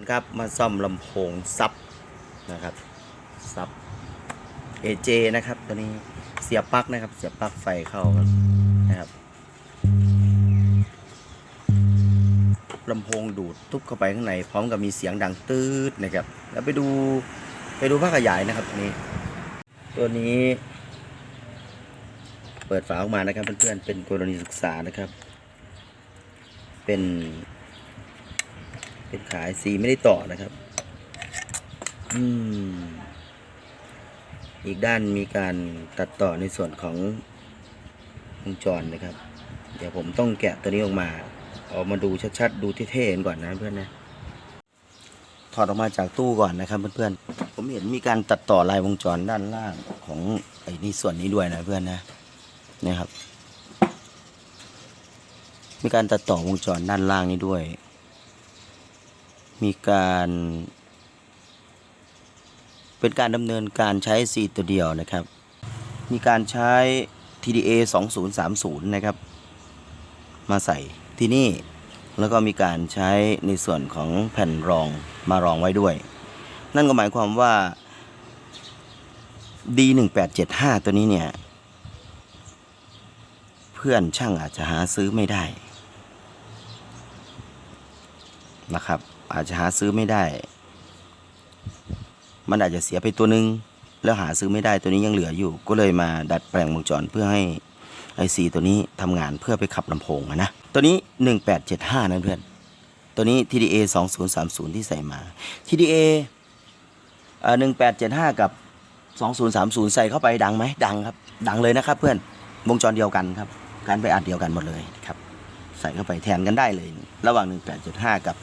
อนครับ มาซ่อมลำโพงซับนะครับซับ AJ นะครับ ตัวนี้เสียบปลั๊กนะครับ เสียบปลั๊กไฟเข้านะครับลำโพงดูดทุบเข้าไปข้างใน พร้อมกับมีเสียงดังตืดนะครับ แล้วไปดูไปดูภาคขยายนะครับตัวนี้ ตัวนี้ เปิดฝาออกมานะครับเพื่อนๆเป็นกรณีศึกษานะครับ เป็น เป็นขายสีไม่ได้ต่อนะครับ อืม อีกด้านมีการตัดต่อในส่วนของวงจรนะครับ เดี๋ยวผมต้องแกะตัวนี้ออกมา ออกมาดูชัดๆ ดูเท่ๆกันก่อนนะเพื่อนนะ ถอดออกมาจากตู้ก่อนนะครับเพื่อนๆ ผมเห็นมีการตัดต่อลายวงจรด้านล่างของไอ้นี่ส่วนนี้ด้วยนะเพื่อนนะนี่ยครับ มีการตัดต่อวงจรด้านล่างนี้ด้วย มีการเป็นการดำเนินการใช้ C ตัวเดียวนะครับ มีการใช้ TDA 2030 นะครับ มาใส่ที่นี่ แล้วก็มีการใช้ในส่วนของแผ่นรองมารองไว้ด้วย นั่นก็หมายความว่า D1875 ตัวนี้เนี่ย เพื่อนช่างอาจจะหาซื้อไม่ได้นะครับ อาจจะหาซื้อไม่ได้ มันอาจจะเสียไปตัวหนึ่งแล้วหาซื้อไม่ได้ตัวนี้ยังเหลืออยู่ ก็เลยมาดัดแปลงวงจรเพื่อให้ไอซีตัวนี้ทำงานเพื่อไปขับลำโพงนะ ตัวนี้ 1875 นะเพื่อน ตัวนี้ TDA 2030 ที่ใส่มา TDA เอ่อ1875 กับ 2030 ใส่เข้าไปดังไหมดังครับ ดังเลยนะครับเพื่อน วงจรเดียวกันครับ การไปอัดเดียวกันหมดเลยครับ ใส่เข้าไปแทนกันได้เลย ระหว่าง 1875 กับ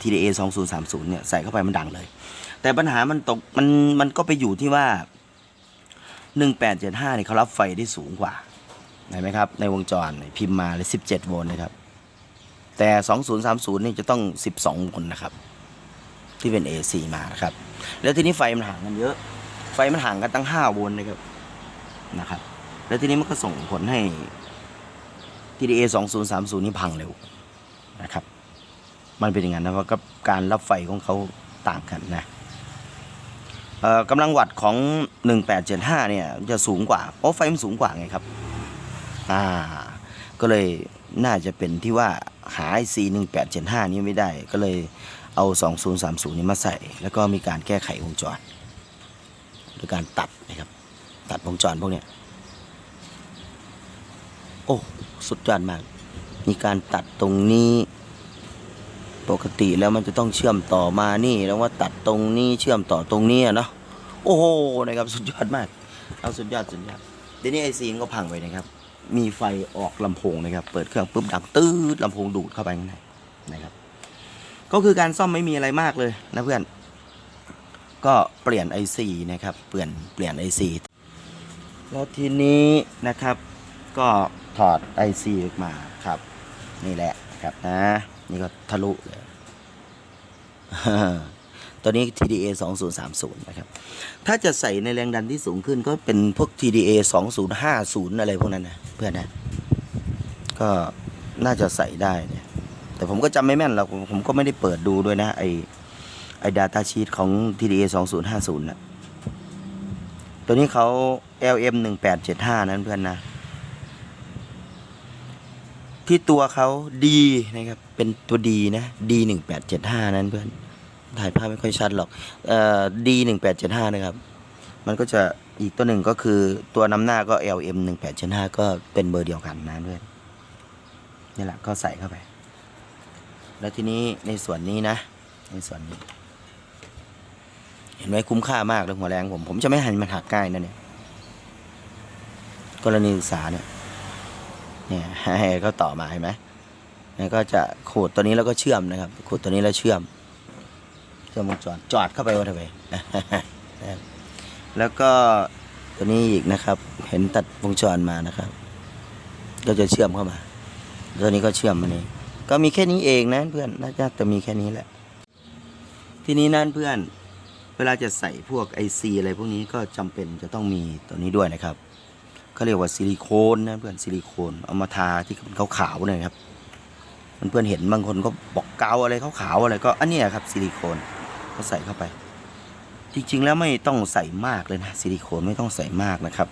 TDA 2030เนี่ยใส่เข้าไปมันดังเลย แต่ปัญหามันตกมันมันก็ไปอยู่ที่ว่า 1875เนี่ยเขารับไฟได้สูงกว่าเห็นไหมครับ ในวงจรพิมพ์มาเลย17 โวลต์นะครับ แต่ 2030นี่จะต้อง 12 โวลต์นะครับ ที่เป็น AC มานะครับ แล้วทีนี้ไฟมันห่างกันเยอะ ไฟมันห่างกันตั้ง 5 โวลต์นะครับนะครับ แล้วทีนี้มันก็ส่งผลให้ TDA 2030 นี่พังเร็วนะครับ มันเป็นอย่างนั้นนะเพราะกับการรับไฟของเขาต่างกันนะกำลังวัตของ 1875 เนี่ยจะสูงกว่า เพราะไฟมันสูงกว่าไงครับ อ่า ก็เลยน่าจะเป็นที่ว่าหา IC 1875 นี้ไม่ได้ ก็เลยเอา 2030 นี้มาใส่ แล้วก็มีการแก้ไขวงจรโดยการตัดนะครับ ตัดวงจรพวกเนี้ย โอ้ สุดยอดมาก มีการตัดตรงนี้ ปกติแล้วมันจะต้องเชื่อมต่อมานี่แล้วว่าตัดตรงนี้เชื่อมต่อตรงนี้เนาะโอ้โหนะครับสุดยอดมาก เอาสุดยอดสุดยอดเดี๋ยวนี้ไอซีนก็พังไปนะครับ มีไฟออกลำโพงนะครับ เปิดเครื่องปุ๊บดังตื้อลำโพงดูดเข้าไปข้างในนะครับ ก็คือการซ่อมไม่มีอะไรมากเลยนะเพื่อน ก็เปลี่ยน IC นะครับ เปลี่ยนเปลี่ยน IC แล้วทีนี้นะครับ ก็ถอด IC ออกมาครับ นี่แหละครับนะ นี่ก็ทะลุเลยตัวนี้ TDA 2030 นะครับ ถ้าจะใส่ในแรงดันที่สูงขึ้นก็เป็นพวก TDA 2050 อะไรพวกนั้นนะเพื่อนนะ ก็น่าจะใส่ได้เนี่ย แต่ผมก็จำไม่แม่นหรอกผมผมก็ไม่ได้เปิดดูด้วยนะ ไอไอดาต้าชีตของ TDA 2050นะตัวนี้เขา LM 1875นั้นเพื่อนนะ ที่ตัวเขาดีนะครับ เป็นตัวดีนะดีหนึ่งแปดเจ็ดห้านั้นเพื่อน ถ่ายภาพไม่ค่อยชัดหรอกเอ่อดีหนึ่งแปดเจ็ดห้านะครับ มันก็จะอีกตัวหนึ่งก็คือตัวนำหน้าก็ LM หนึ่งแปดเจ็ดห้าก็เป็นเบอร์เดียวกันนะเพื่อนนี่แหละก็ใส่เข้าไป แล้วทีนี้ในส่วนนี้นะ ในส่วนนี้ เห็นไหมคุ้มค่ามากเลยหัวแรงผม ผมจะไม่หันมันหักง่ายนะเนี่ยกรณีศึกษาเนี่ย เนี่ยให้เขาต่อมาเห็นไหมแล้วก็จะขูดตัวนี้แล้วก็เชื่อมนะครับ ขูดตัวนี้แล้วเชื่อมเชื่อมวงจรจอดเข้าไปว่าทำไมแล้วก็ตัวนี้อีกนะครับ เห็นตัดวงจรมานะครับ ก็จะเชื่อมเข้ามา ตัวนี้ก็เชื่อมมานี่ก็มีแค่นี้เองนะเพื่อนน่าจะมีแค่นี้แหละ ทีนี้นั่นเพื่อนเวลาจะใส่พวกไอซีอะไรพวกนี้ก็จำเป็นจะต้องมีตัวนี้ด้วยนะครับ เขาเรียกว่าซิลิโคนนะเพื่อนซิลิโคนเอามาทาที่เป็นขาวๆน่อยครับเพื่อนๆเห็นบางคนก็บอกกาวอะไรขาวๆอะไรก็อันนี้ครับซิลิโคนก็ใส่เข้าไป จริงๆแล้วไม่ต้องใส่มากเลยนะซิลิโคนไม่ต้องใส่มากนะครับ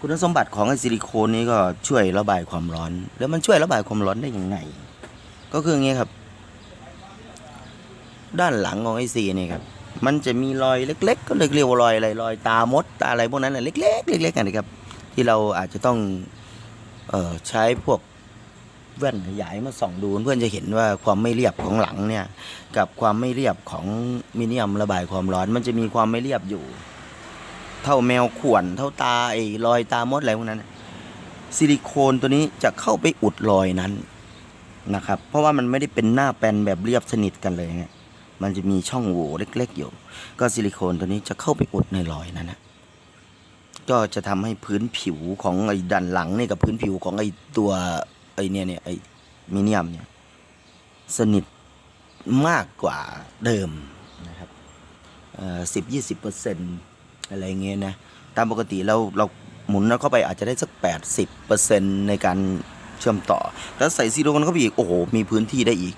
คุณสมบัติของไอซิลิโคนนี้ก็ช่วยระบายความร้อน แล้วมันช่วยระบายความร้อนได้ยังไง ก็คืออย่างงี้ครับ ด้านหลังของไอซีนี่ครับ มันจะมีรอยเล็ก ๆ ก็เรียกว่ารอยอะไรรอยตามดตาอะไรพวกนั้นนะเล็กๆเล็กๆกันนะครับ ที่เราอาจจะต้องเออใช้พวกแว่นขยายมาส่องดูเพื่อนจะเห็นว่าความไม่เรียบของหลังเนี่ย กับความไม่เรียบของมิเนียมระบายความร้อน มันจะมีความไม่เรียบอยู่ เท่าแมวข่วนเท่าตาไอ้รอยตามดอะไรพวกนั้นซิลิโคนตัวนี้จะเข้าไปอุดรอยนั้นนะครับ เพราะว่ามันไม่ได้เป็นหน้าแปนแบบเรียบสนิทกันเลยไง มันจะมีช่องโหว่เล็ก ๆ อยู่ ก็ซิลิโคนตัวนี้จะเข้าไปอุดในรอยนั้นนะก็จะทำให้พื้นผิวของไอ้ด้านหลังนี่กับพื้นผิวของไอ้ตัวไอ้เนี่ยเนี่ยไอ้มิเนียมเนี่ยสนิทมากกว่าเดิมนะครับสิบยี่สิบเปอร์เซ็นต์อะไรเงี้ยนะตามปกติเราเราหมุนเข้าไปอาจจะได้สักแปดสิบเปอร์เซ็นต์ในการเชื่อมต่อ แล้วใส่ซิลิโคนเข้าไปอีก โอ้โห มีพื้นที่ได้อีก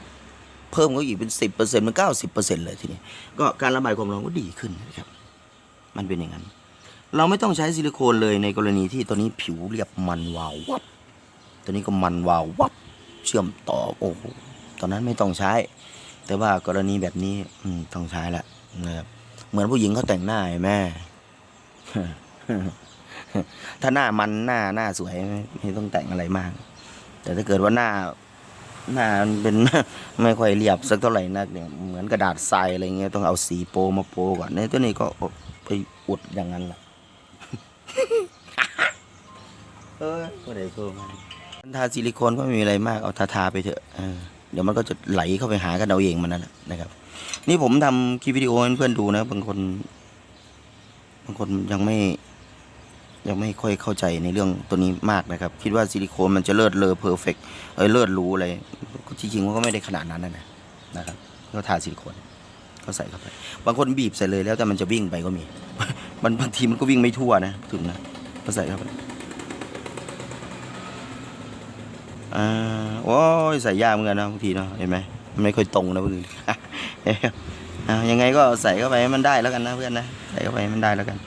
เพิ่มก็อีกเป็นสิบเปอร์เซ็นต์มันเก้าสิบเปอร์เซ็นต์เลยทีนี้ก็การระบายความร้อนก็ดีขึ้นนะครับ มันเป็นอย่างนั้น เราไม่ต้องใช้ซิลิโคนเลยในกรณีที่ตัวนี้ผิวเรียบมันวาววับตัวนี้ก็มันวาววับเชื่อมต่อโอ้โหตอนนั้นไม่ต้องใช้ แต่ว่ากรณีแบบนี้อืต้องใช้ละนะครับเหมือนผู้หญิงเขาแต่งหน้าไอ้แม่ถ้าหน้ามันหน้าหน้าสวยไม่ไม่ต้องแต่งอะไรมาก แต่ถ้าเกิดว่าหน้า หน้ามันเป็น ไม่ค่อยเรียบสักเท่าไหร่นักเนี่ยเหมือนกระดาษทรายอะไรเงี้ยต้องเอาสีโปมาโปก่อนในตัวนี้ก็ไปอุดอย่างนั้นแหละเออก็ได้โปมาทาซิลิโคนก็ไม่มีอะไรมากเอาทาทาไปเถอะเออเดี๋ยวมันก็จะไหลเข้าไปหากันเอาเองมันนั่นแหละนะครับ นี่ผมทำคลิปวิดีโอให้เพื่อนดูนะ บางคน บางคนยังไม่ ยังไม่ค่อยเข้าใจในเรื่องตัวนี้มากนะครับ คิดว่าซิลิโคนมันจะเลิศเลอเพอร์เฟกเอ้ยเลิศรู้อะไรจริงๆมันก็ไม่ได้ขนาดนั้นนะนะครับก็ทาซิลิโคนก็ใส่เข้าไป บางคนบีบใส่เลยแล้วแต่มันจะวิ่งไปก็มี มันบางทีมันก็วิ่งไม่ทั่วนะถึงนะก็ใส่เข้าไปอ่าโอ้ยใส่ยากเหมือนกันนะบางทีเนาะเห็นไหมมันไม่ค่อยตรงนะบางทีอ่ายังไงก็ใส่เข้าไปให้มันได้แล้วกันนะเพื่อนนะใส่เข้าไปให้มันได้แล้วกัน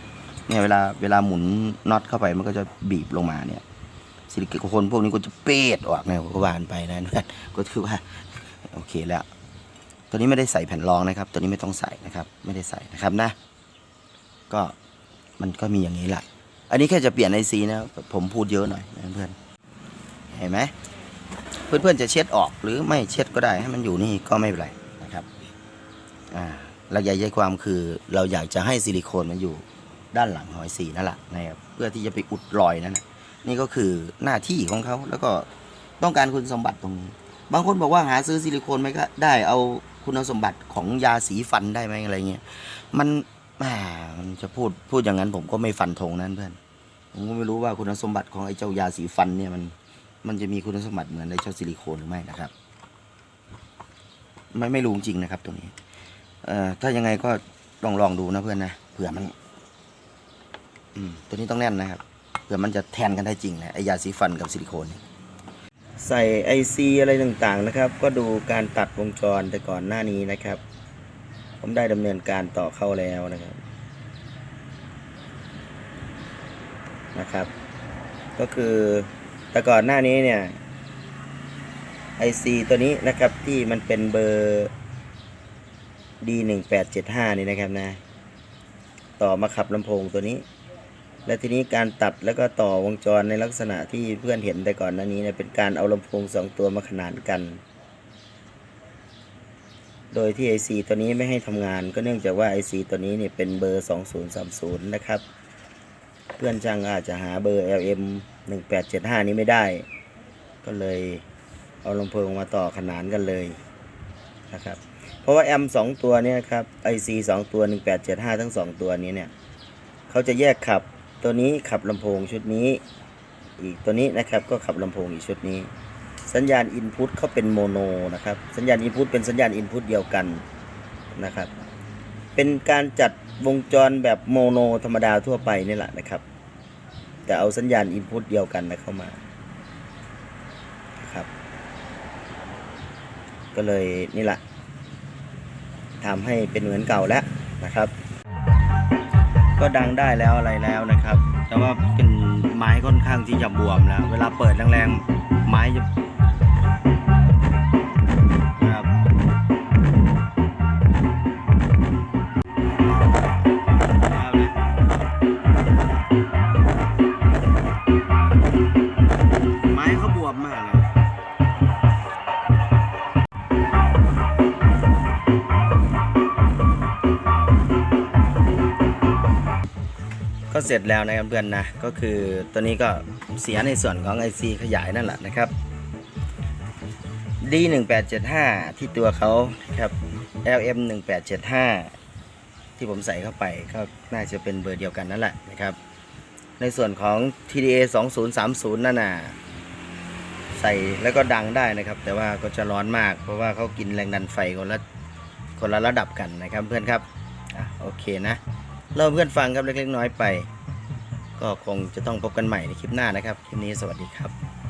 เนี่ยเวลาเวลาหมุนน็อตเข้าไปมันก็จะบีบลงมาเนี่ยซิลิโคนพวกนี้ก็จะเปดออกเนี่ยก็วานไปนะเพื่อนก็คือว่าโอเคแล้ว ตัวนี้ไม่ได้ใส่แผ่นรองนะครับ ตัวนี้ไม่ต้องใส่นะครับ ไม่ได้ใส่นะครับนะ ก็มันก็มีอย่างนี้แหละอันนี้แค่จะเปลี่ยนไอซีนะผมพูดเยอะหน่อยนะเพื่อนเห็นไหมเพื่อนๆจะเช็ดออกหรือไม่เช็ดก็ได้ให้มันอยู่นี่ก็ไม่เป็นไรนะครับอ่าเราใหญ่ใจความคือเราอยากจะให้ซิลิโคนมันอยู่ ด้านหลังหอยสีนั่นแหละนะครับเพื่อที่จะไปอุดรอยนั้นนะนี่ก็คือหน้าที่ของเขาแล้วก็ต้องการคุณสมบัติตรงนี้ บางคนบอกว่าหาซื้อซิลิโคนไหมก็ได้เอาคุณสมบัติของยาสีฟันได้ไหมอะไรเงี้ยมันมันจะพูดพูดอย่างนั้นผมก็ไม่ฟันธงนั้นเพื่อนผมก็ไม่รู้ว่าคุณสมบัติของไอ้เจ้ายาสีฟันเนี่ยมันมันจะมีคุณสมบัติเหมือนไอ้เจ้าซิลิโคนหรือไม่นะครับไม่ไม่รู้จริงนะครับตรงนี้เอ่อถ้ายังไงก็ลองลองดูนะเพื่อนนะเผื่อมัน ตัวนี้ต้องแน่นนะครับเผื่อมันจะแทนกันได้จริงนะไอยาสีฟันกับซิลิโคนนี่ใส่ไอซีอะไรต่างๆนะครับ ก็ดูการตัดวงจรแต่ก่อนหน้านี้นะครับ ผมได้ดำเนินการต่อเข้าแล้วนะครับนะครับ ก็คือแต่ก่อนหน้านี้เนี่ยไอซีตัวนี้นะครับที่มันเป็นเบอร์ D หนึ่งแปดเจ็ดห้านี่นะครับนะ ต่อมาขับลำโพงตัวนี้ และทีนี้การตัดแล้วก็ต่อวงจรในลักษณะที่เพื่อนเห็นแต่ก่อนหน้านี้เนี่ยเป็นการเอาลำโพงสองตัวมาขนานกัน โดยที่ IC ตัวนี้ไม่ให้ทำงาน ก็เนื่องจากว่า IC ตัวนี้เนี่ยเป็นเบอร์ 2030 นะครับ เพื่อนช่างอาจจะหาเบอร์ LM 1875 นี้ไม่ได้ ก็เลยเอาลำโพงมาต่อขนานกันเลยนะครับ เพราะว่าแอมสองตัวเนี่ยครับ IC สองตัว 1875 ทั้งสองตัวนี้เนี่ยเขาจะแยกขับ ตัวนี้ขับลำโพงชุดนี้ อีกตัวนี้นะครับก็ขับลำโพงอีกชุดนี้ สัญญาณอินพุตเขาเป็นโมโนนะครับ สัญญาณอินพุตเป็นสัญญาณอินพุตเดียวกันนะครับ เป็นการจัดวงจรแบบโมโนธรรมดาทั่วไปนี่แหละนะครับ แต่เอาสัญญาณอินพุตเดียวกันนะเข้ามาครับก็เลยนี่แหละทำให้เป็นเหมือนเก่าแล้วนะครับ ก็ดังได้แล้วอะไรแล้วนะครับ แต่ว่าเป็นไม้ค่อนข้างที่จะบวมแล้ว เวลาเปิดแรงๆไม้จะ ก็เสร็จแล้วนะครับเพื่อนนะ ก็คือตัวนี้ก็เสียในส่วนของ IC ขยายนั่นแหละนะครับ D 1 8 7 5 ที่ตัวเขาครับ LM 1 8 7 5 ที่ผมใส่เข้าไปก็น่าจะเป็นเบอร์เดียวกันนั่นแหละนะครับ ในส่วนของ TDA 2030 นั่นน่ะใส่แล้วก็ดังได้นะครับ แต่ว่าก็จะร้อนมาก เพราะว่าเขากินแรงดันไฟคนละคนละระดับกันนะครับเพื่อนครับอโอเคนะ เล่าเพื่อนฟังครับเล็กๆน้อยไป ก็คงจะต้องพบกันใหม่ในคลิปหน้านะครับ คลิปนี้สวัสดีครับ